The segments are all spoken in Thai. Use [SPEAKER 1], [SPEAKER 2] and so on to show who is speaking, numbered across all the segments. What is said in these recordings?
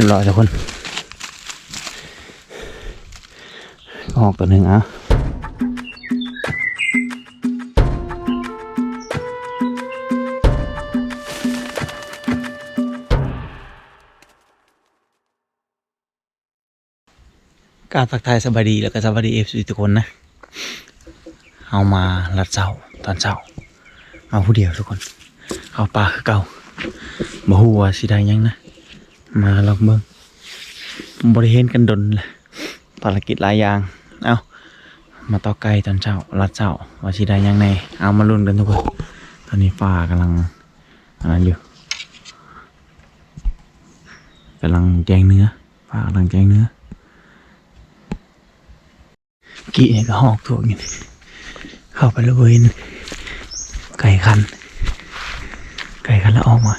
[SPEAKER 1] รียบร้อยทุกคน ออกตัวหนึ่งอะการทักทายสบายดีแล้วก็สบายดีเอฟซีทุกคนนะ เอามาลัดเช้าตอนเช้า เอาผู้เดียวทุกคนเข้าป่าคือเก่าบ่ฮู้ว่าสิได้ยังนะ มาลองเบิ่งบ่ได้เห็นกันดนลยภารกิจหลายอย่าง เอามาต่อไกลตอนเช้าลัดเช้าว่าสิได้ยังแน่เอามาลุ้นกันทุกคนตอนนี้ฟ้ากำลังอันนั้นอยู่กำลังแจงเนื้อฟ้ากำลังแจงเนื้อกี้เนี่ยก็หอกตัวอย่างนี้เข้าไปแล้วเว้นไก่คัน ไก่คันแล้วออกมา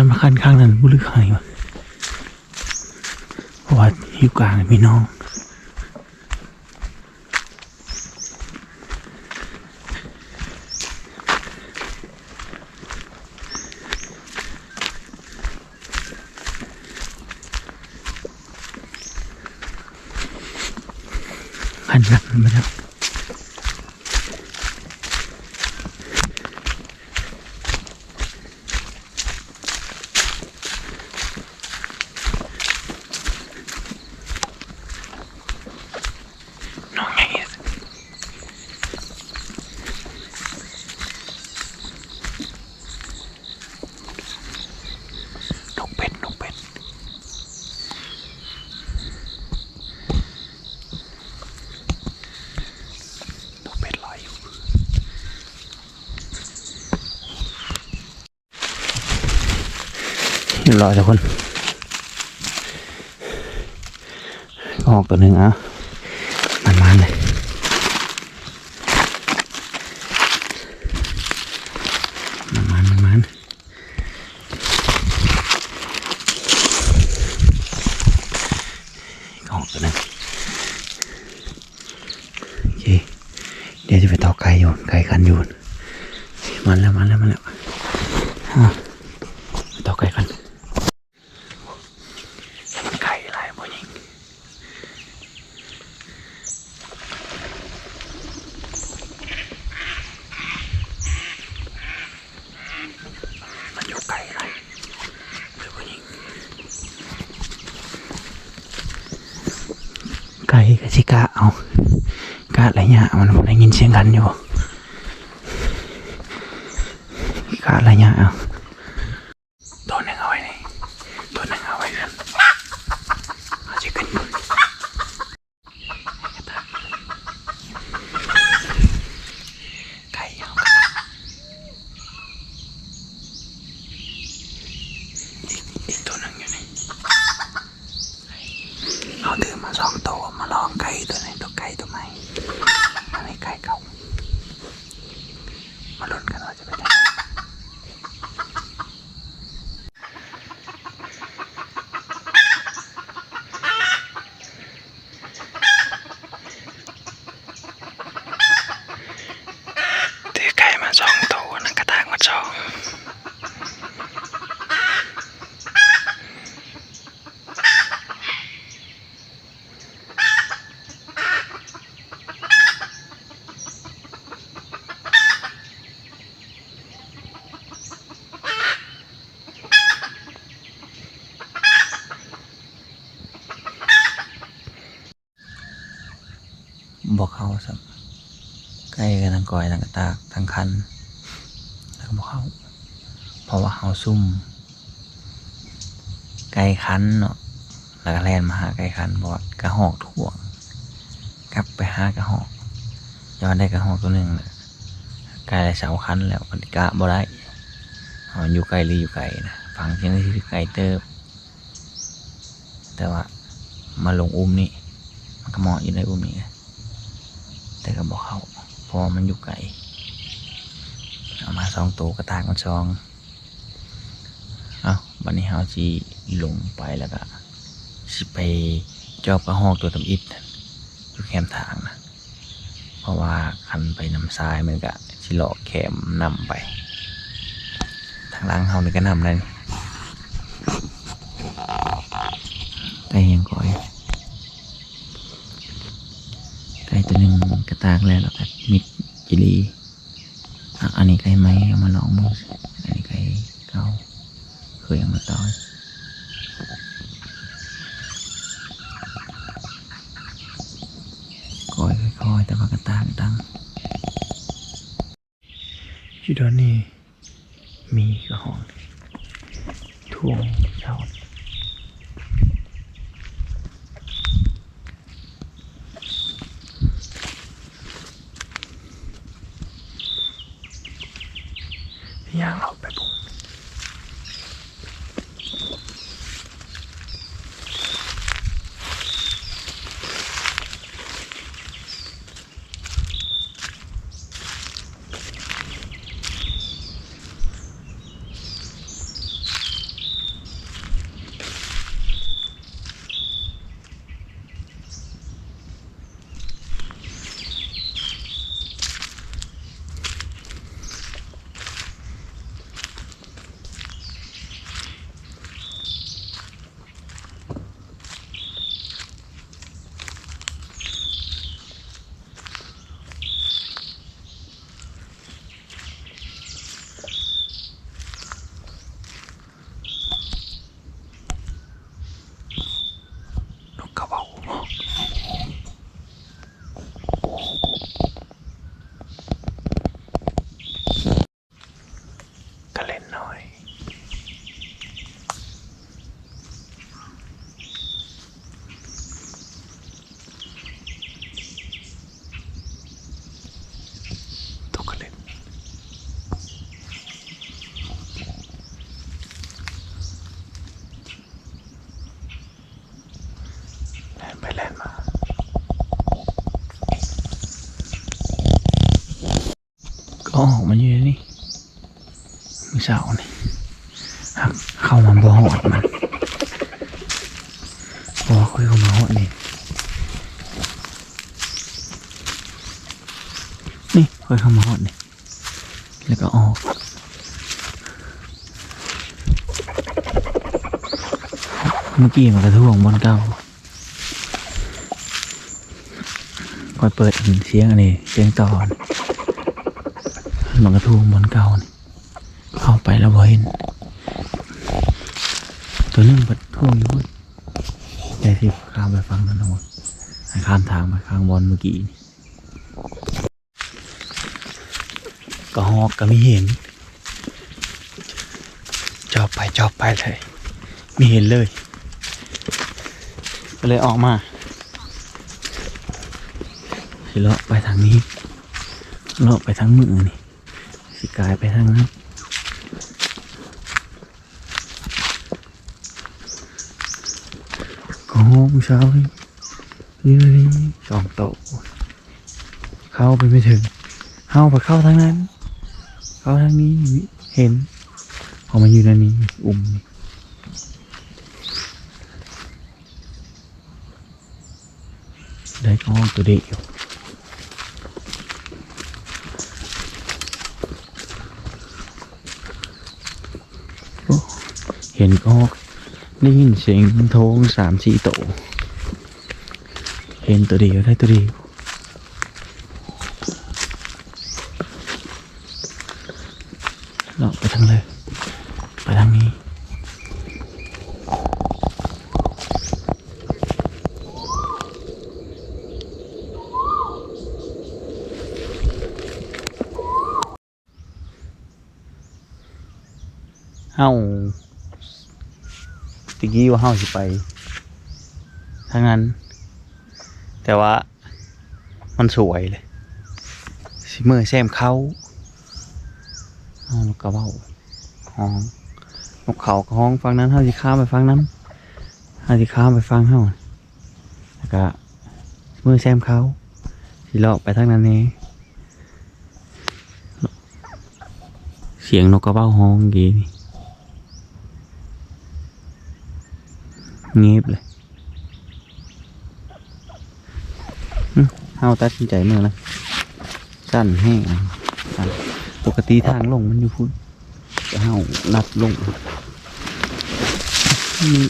[SPEAKER 1] คันมาคันข้างนั้นบุลึกข้างไหนวะเพราะว่าอยู่กลางมีน้อง คันนั้นมาแล้วน้องไงนกเป็ดนกเป็ด นกเป็ดลอยอยู่ เรียบร้อยทุกคนออกตัวหนึ่งอะมันมันๆเลย มันมันมันมันออกตัวหนึ่งโอเค เดี๋ยวจะไปต่อไก่โยนไก่คันโยนมันแล้วมันแล้วมันแล้วอะไปต่อไก่คันไก่ลายบ่ยิงมันอยู่ไก่ลายเลยบ่ยิง ไก่กับชิกะเอากาอะไรเนี่ยมันบ่ได้ยินเสียงกันอยู่กาอะไรเนี่ยเอาตัวหนึ่งเอาไว้นี่ตัวหนึ่งเอาไว้กันเอาจะขึ้นบนไก่เอาอีกอีกตัวหนึ่งอยู่นี่ ดื่มาสองตัวมาลองไก่ตัวนี้ตัวไก่ตัวใหม่อันนี้ไก่เก่ามาลุ้นกันว่าจะเป็นยังไง ถือไก่มาสองตัวนังกระตากมาสอง บอกเขาสักไก่กันทั้งก่อยทั้งกระตากทั้งคันแล้วก็บอกเขาเพราะว่าเขาซุ่มไก่คันเนาะแล้วก็แลนมาหาไก่คันบอกกระหอกถ่วงกลับไปหากระหอกย้อนได้กระหอกตัวหนึ่งเลยไก่ได้เสาคันแล้วปฏิกะบ่ได้อาอยู่ไกลหรืออยู่ไกลนะฟังเสียงที่ไกลเติบแต่ว่ามาลงอุ้มนี่มันก็เหมาะอยู่ในอุ้มนี่ แต่ก็บอกเขาเพราะมันอยู่ไกลเอามาสองตัวกระตากมันสองเอาบันนี้เฮาจีลงไปแล้วก็สิไปจอบกระหอกตัวตำอิดอยู่แคมทางนะเพราะว่าคันไปนำทรายมันก็สิหลอกแคมนำไป ทางล่างเฮานี่ก็นำเลยไก่ยังก่อยไก่ตัวหนึ่งกระ ตากแล้วแล้วก็มิดจิลีอันนี้ไก่ไหมเอามาลองมึงอันนี้ไก่เก่าเคยเอามาต่อยก่อยค่อยๆแต่ว่ากระตากดังอยู่ตอนนี้มีกระหองท่วงเช้า ออกมาอยู่นนี่มือเสานี่ครับเข้ามาบ่หอดมันบ่ค่อยเข้ามาหอดนี่นี่ค่อยเข้ามาหอดนี่แล้วก็ออกเมื่อกี้มันกระท่วงบนเก้าคอยเปิดเสียงอันนี้เสียงตอน มันกระทูมบนเก่านี่เข้าไปแล้วเห็น ตัวนึงเปิดท่วงอยู่ใจที่ข้ามไปฟังนั่นนะวะให้ข้ามทางไปข้างบอลเมื่อกี้ก็ฮอกก็ไม่เห็น จอบไปจอบไปเลยม่เห็นเลย ก็เลยออกมาสิเลาะไปทางนี้เลาะไปทางมือนี่ สิกลายไปทางนั้นก็ห้องเช้านี่นี่นี่สองโต๊ะเข้าไปไม่ถึงเข้าไปเข้าทางนั้น เข้าทางนี้เห็นพอกมาอยู่ในนี้อุ้มนี่ได้ก็ห้องตัวเดียว เห็นก็ได้ยินเสียงโทงสามสี่โต เห็นตัวเดียวได้ตัวเดียวเราไปทางเลย ไปทางนี้ เฮาตะกี้ ว่าเฮาสิไปทางนั้น แต่ว่ามันสวยเลย สิเมื่อแซมเขาเอานกกระเบ้าห้องนกเขาก็ห้องฟังนั้นเฮาสิข้ามไปฟังนั้นเฮาสิข้ามไปฟังเฮาแล้วก็เมื่อแซมเขาสิเลาะไปทางนั้นเองเสียงนกกระเบ้าห้องเมื่อกี้นี่ เงียบเลยเอาตัดสินใจเมื่อนะสั้นแห้งปกติทางลงมันอยู่พุ่น
[SPEAKER 2] จะเฮาลัดลงนี่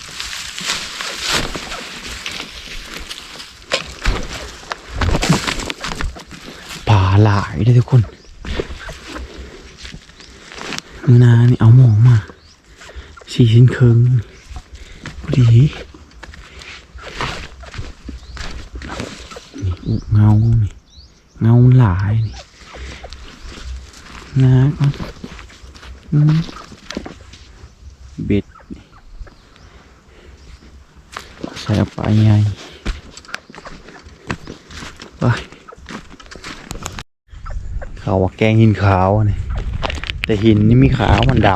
[SPEAKER 2] ปลาหลายเลยทุกคนมือนานี่เอาหมองมาสี่ชิ้นครึ่ง ดีนี่อุเงานี่เงาหลายนี่นะก่อนเบ็ดใส่เอาไปใหญ่ไปเขาว่าแกงหินขาวนี่แต่หินนี่มีขาวมันด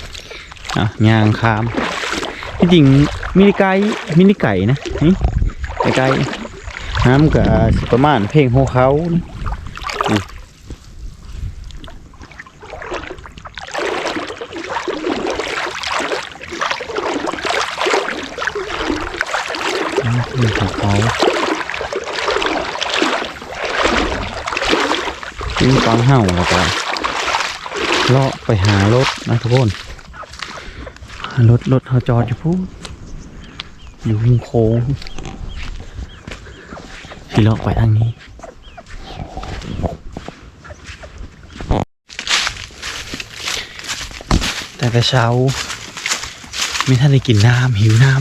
[SPEAKER 2] ำอะยางคาม ที่จริงมินิไก่มินิไก่นะนี่ไก่น้ำกับสิประมาณเพลงโฮเขานะนี่น้ำเพลงของเขาที่ฟังเห่าแล้วก็เลาะไปหารถนะทุกคน รถรถเขาจอดอยู่พูดอยู่หุงโค้งที่เลาะไปทางนี้แต่แต่เช้า ไม่ท่านได้กินน้ำหิวน้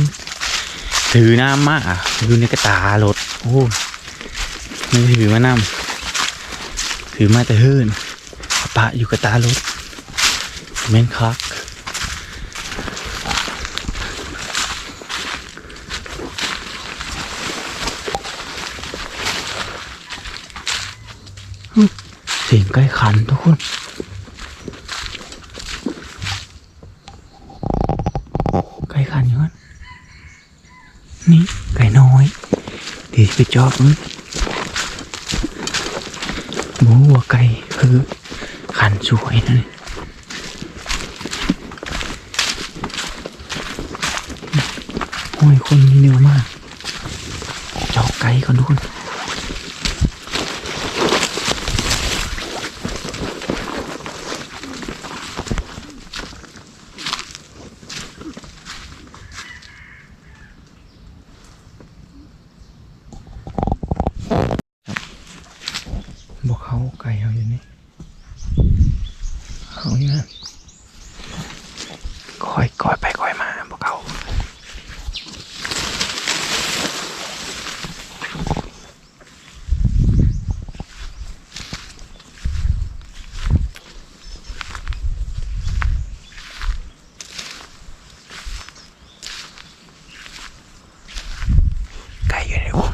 [SPEAKER 2] ำถือน้ำมากอยู่ในกระตารถโอ้ยไม่ได้ถือมาน้ำถือมาแต่เฮิรนปะอยู่กับตารถแม่นคัก สียงใกล้ขันทุกคนไก่ขันอยู่นนี่ไก่น้อยเดี๋ยวไปจอบมันบูว่าไก่คือขันสวยนะนี่โอ้ยคนมีเร็วมากจอกไก่ก่อนทุกคนบอกเขาไก่เขาอยู่นี่ เขาอยู่ นั่นคอยคอยไปคอยมาบอกเขาไก่อยู่ในวง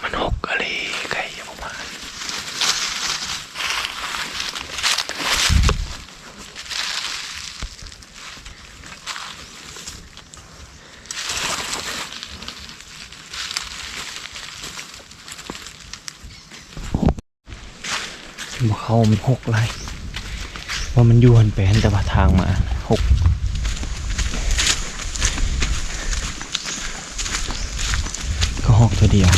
[SPEAKER 2] มันหกอะไรไก่ยังมา บอกเขามันหกไรว่ามันยวนแปนแต่ว่าทางมาหกก็หอกตัวเดียว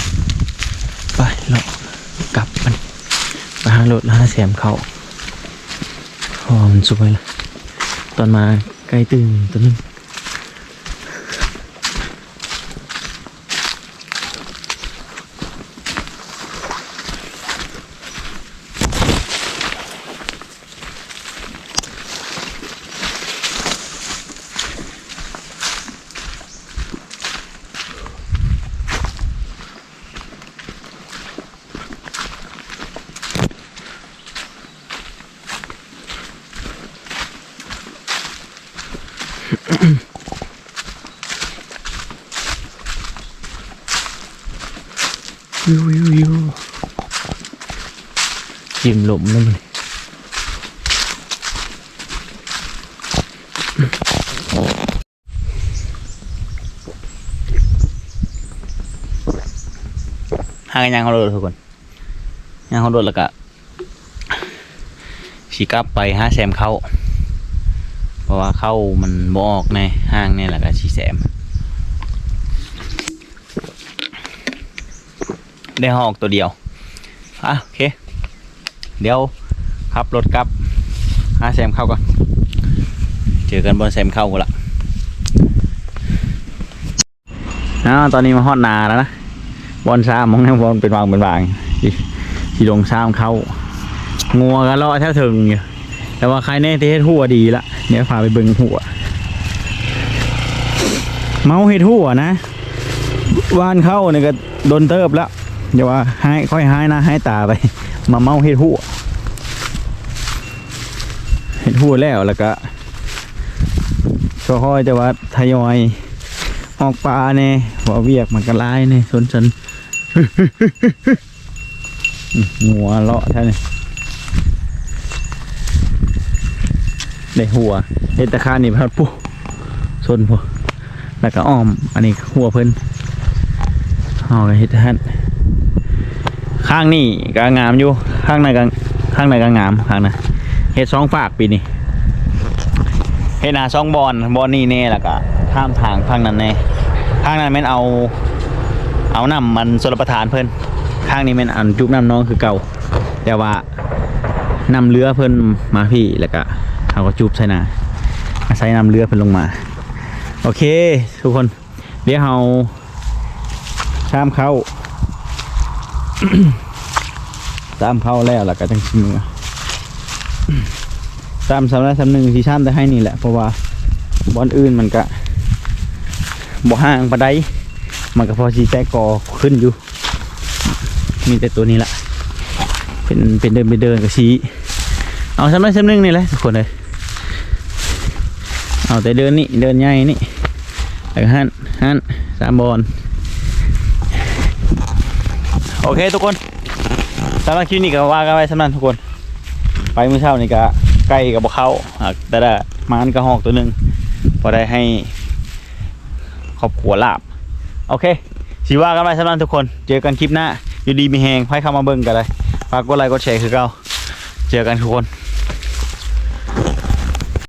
[SPEAKER 2] ไปเรากลับมันไปหารถแล้วหาแสมเขาเพราะว่ามันสวยละตอนมาใกล้ตื่นตัวนึง มแล้มันหางยังเขาโดดทุกคนยังเขาโดดแล้วก็ชีกลับไปห้าแซมเข้า เพราะว่าเข้ามันบออกในห้างนี่แหละก็ชีแซมได้หอกตัวเดียวอะโอเค เดี๋ยวขับรถกลับหาแซมเข้าก่อน เจอกันบนแซมเข้ากูละอ้าวตอนนี้มาฮอดนาแล้วนะบอลซ้ำมองแนวบอลเป็นวางเป็นวางที่ที่ลงซ้ำเข้า งัวกันเลาะแทบถึงอยู่แต่ว่าใครแน่ที่เฮ็ดหัวดีละเดี๋ยวพาไปเบิ่งหัว เมาเฮ็ดหัวนะวานเข้าเนี่ยก็โดนเติบแล้วเดี๋ยวว่าให้ค่อยให้นะให้ตาไป มาเมาเฮ็ดหัวเฮ็ดหัวแล้วแล้วก็ค่อยๆแต่ว่าทยอยออกปลาเนี่ยว่าเวียกมันก็ร้ายเนี่ยสนสนหัวเลาะแท่นี่ได้หัวเฮ็ดตะคานี่พัดปุ๊สนปุ๊แล้วก็อ้อม อันนี้หัวเพิ่นเอาไปเฮ็ดท่าน ข้างนี่ก็งามอยู่ข้างในก็ข้างในก็งามข้างนะเฮ็ดสองฝากปีนี้เฮ็ดหนาสองบอลบอลนี่แน่แล้วก็ข้ามทางข้างนั้นแน่ข้างนั้นแม่นเอา เอาน้ำมันสลประทานเพิ่นข้างนี้แม่นอันจุบน้ำน้องคือเก่า แต่ว่านำเรือเพิ่นมาพี่แล้วก็เขาก็จุบใส่นาอาศัยนำเรือเพิ่นลงมา โอเค ทุกคน เดี๋ยวเราข้ามเข้า ตามเข้าแล้วล้วก็จังสิมือตามสำนักสำหนึ่งที่ชั้นได้ให้นี่แหละเพราะว่าบอลอื่นมันก็บ่ห่างปานใดมันก็พอสีแตกกอขึ้นอยู่ มีแต่ตัวนี้ละเป็นเป็นเดินไปเดินกับชี้เอาสำนักสำหนึ่งนี่แหละทุกคนเลยเอาแต่เดินนี่เดินใหญ่นี่แล้วหันหันสามบอลโอเคทุกคน สำหรับคลิปนี้ก็ว่ากันไว้สำนักทุกคน ไปเมื่อเช้านี่ก็ใกล้กับบ่เข้าหาแต่ละมันกระหอกตัวหนึ่งพอได้ให้ครอบครัวลาบ โอเคสีว่ากันไว้สำหรับทุกคน เจอกันคลิปหน้า อยู่ดีมีแหงให้เข้ามาเบิ่งกันเลยฝากกดไลค์กดแชร์คือเก่าเจอกันทุกคน